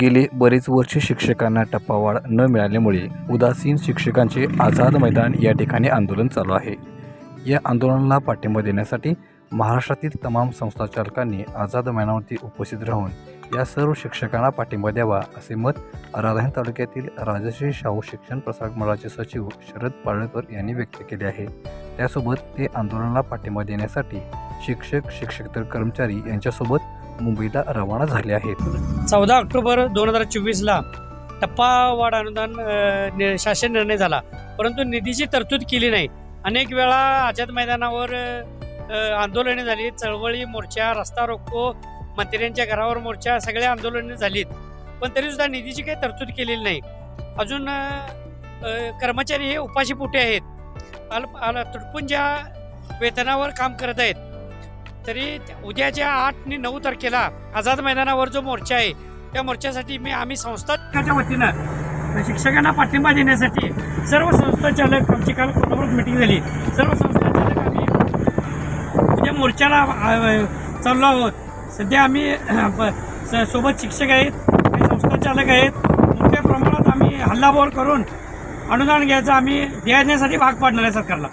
गेली बरेच वर्षे शिक्षकांना टप्पावाढ न मिळाल्यामुळे उदासीन शिक्षकांचे आझाद मैदान या ठिकाणी आंदोलन चालू आहे. या आंदोलनाला पाठिंबा देण्यासाठी महाराष्ट्रातील तमाम संस्थाचालकांनी आझाद मैदानावरती उपस्थित राहून या सर्व शिक्षकांना पाठिंबा द्यावा असे मत राधान तालुक्यातील राजश्री शाहू शिक्षण प्रसारक मंडळाचे सचिव शरद पाळकर यांनी व्यक्त केले आहे. त्यासोबत ते आंदोलनाला पाठिंबा देण्यासाठी शिक्षक शिक्षकेतर कर्मचारी यांच्यासोबत मुंबईला रवाना झाले आहेत. चौदा ऑक्टोबर दोन हजार चोवीसला टप्पावाढ अनुदान नि- शासन निर्णय झाला. परंतु निधीची तरतूद केली नाही. अनेक वेळा आझाद मैदानावर आंदोलने झाली चळवळी मोर्चा रस्ता रोको मंत्र्यांच्या घरावर मोर्चा सगळ्या आंदोलने झालीत. पण तरीसुद्धा निधीची काही तरतूद केलेली नाही. अजून कर्मचारी हे उपाशी पोटे आहेत अल्प अल तुटपुंज्या वेतनावर काम करत आहेत तरी उद्याच्या आठ आणि नऊ तारखेला आझाद मैदानावर जो मोर्चा आहे त्या मोर्चासाठी मी आम्ही संस्थाच्या वतीनं शिक्षकांना पाठिंबा देण्यासाठी सर्व संस्थाचालक आमची काल कोल्हापूरात मिटिंग झाली. सर्व संस्था उद्या मोर्चाला चाललो आहोत. सध्या आम्ही ब- स- सोबत शिक्षक आहेत काही संस्थाचालक आहेत. मोठ्या प्रमाणात आम्ही हल्लाबोल करून अनुदान घ्यायचं आम्ही देण्यासाठी भाग पाडणार आहे सरकारला.